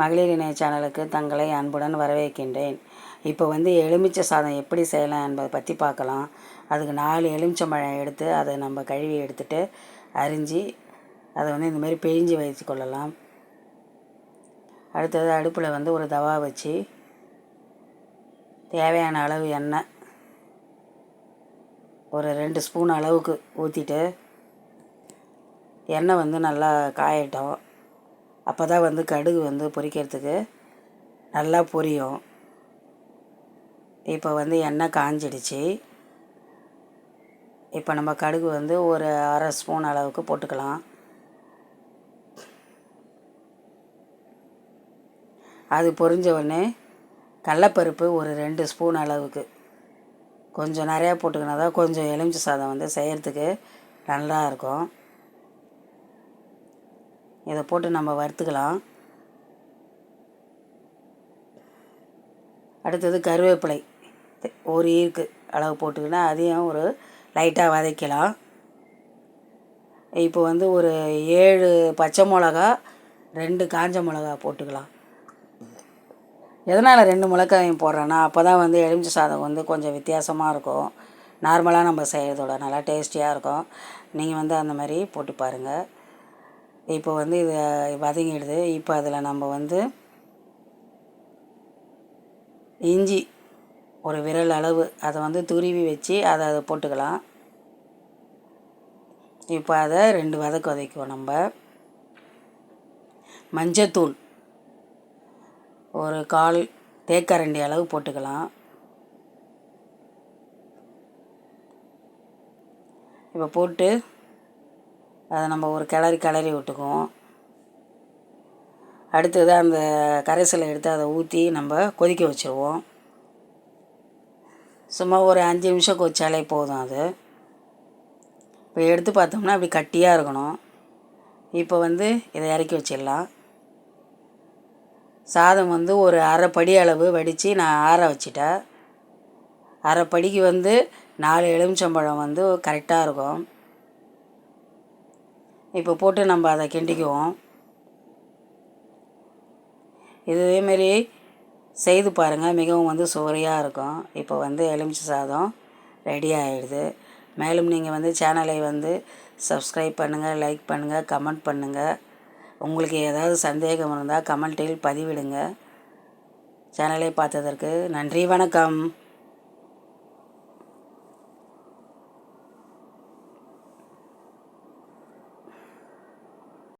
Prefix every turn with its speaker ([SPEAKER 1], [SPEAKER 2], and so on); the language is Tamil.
[SPEAKER 1] மகளிர் இணைய சேனலுக்கு தங்களை அன்புடன் வரவேற்கின்றேன். இப்போ வந்து எலுமிச்சை சாதம் எப்படி செய்யலாம் என்பதை பற்றி பார்க்கலாம். அதுக்கு நாலு எலுமிச்சம்பழம் எடுத்து அதை நம்ம கழுவி எடுத்துட்டு அரிஞ்சு அதை வந்து இந்த மாதிரி பிழிஞ்சு வைத்து கொள்ளலாம். அடுத்தது அடுப்பில் வந்து ஒரு தவா வச்சு தேவையான அளவு எண்ணெய் ஒரு ரெண்டு ஸ்பூன் அளவுக்கு ஊற்றிட்டு எண்ணெய் வந்து நல்லா காயட்டும். அப்போ தான் வந்து கடுகு வந்து பொரிக்கிறதுக்கு நல்லா பொரியும். இப்போ வந்து எண்ணெய் காஞ்சிடுச்சு. இப்போ நம்ம கடுகு வந்து ஒரு அரை ஸ்பூன் அளவுக்கு போட்டுக்கலாம். அது பொரிஞ்ச உடனே கடலப்பருப்பு ஒரு ரெண்டு ஸ்பூன் அளவுக்கு. கொஞ்சம் நிறையா போட்டுக்கினா தான் கொஞ்சம் எலுமிச்சை சாதம் வந்து செய்கிறதுக்கு நல்லா இருக்கும் இதை போட்டு நம்ம வறுத்துக்கலாம். அடுத்தது கருவேப்பிலை. ஒரு ஈர்க்கு அளவு போட்டுக்கினா அதையும் ஒரு லைட்டாக வதக்கலாம் இப்போ வந்து ஒரு ஏழு பச்சை மிளகா ரெண்டு காஞ்ச மிளகா போட்டுக்கலாம். எதனால் ரெண்டு மிளகாயும் போடுறேன்னா அப்போ தான் வந்து எலுமிச்சை சாதம் வந்து கொஞ்சம் வித்தியாசமாக இருக்கும். நார்மலாக நம்ம செய்கிறதோட நல்லா டேஸ்டியாக இருக்கும். நீங்கள் வந்து அந்த மாதிரி போட்டு பாருங்கள் இப்போ வந்து இதை வதங்கிடுது. இப்போ அதில் நம்ம வந்து இஞ்சி ஒரு விரல் அளவு அதை வந்து துருவி வச்சு அதை அதை போட்டுக்கலாம். இப்போ அதை ரெண்டு வதக்கு வதக்குவோம் நம்ம. மஞ்சத்தூள் ஒரு கால் தேக்கரண்டி அளவு போட்டுக்கலாம். இப்போ போட்டு அதை நம்ம ஒரு கிளறி கிளறி விட்டுக்குவோம். அடுத்தது அந்த கரைசலை எடுத்து அதை ஊற்றி நம்ம கொதிக்க வச்சுருவோம். சும்மா ஒரு அஞ்சு நிமிஷம் கொதிச்சாலே போதும் அது. இப்போ எடுத்து பார்த்தோம்னா அப்படி கட்டியாக இருக்கணும். இப்போ வந்து இதை இறக்கி வச்சிடலாம். சாதம் வந்து ஒரு அரை படி அளவு வடித்து நான் ஆற வச்சிட்டேன். அரைப்படிக்கு வந்து நாலு எலுமிச்சம்பழம் வந்து கரெக்டாக இருக்கும். இப்போ போட்டு நம்ம அதை கிண்டிக்குவோம். இதேமாரி செய்து பாருங்கள் மிகவும் வந்து சுவையாக இருக்கும். இப்போ வந்து எலுமிச்சை சாதம் ரெடி ஆகிடுது மேலும் நீங்கள் வந்து சேனலை வந்து சப்ஸ்கிரைப் பண்ணுங்கள் லைக் பண்ணுங்கள் கமெண்ட் பண்ணுங்கள் உங்களுக்கு ஏதாவது சந்தேகம் இருந்தால் கமெண்ட்டில் பதிவிடுங்க. சேனலை பார்த்ததற்கு நன்றி வணக்கம்.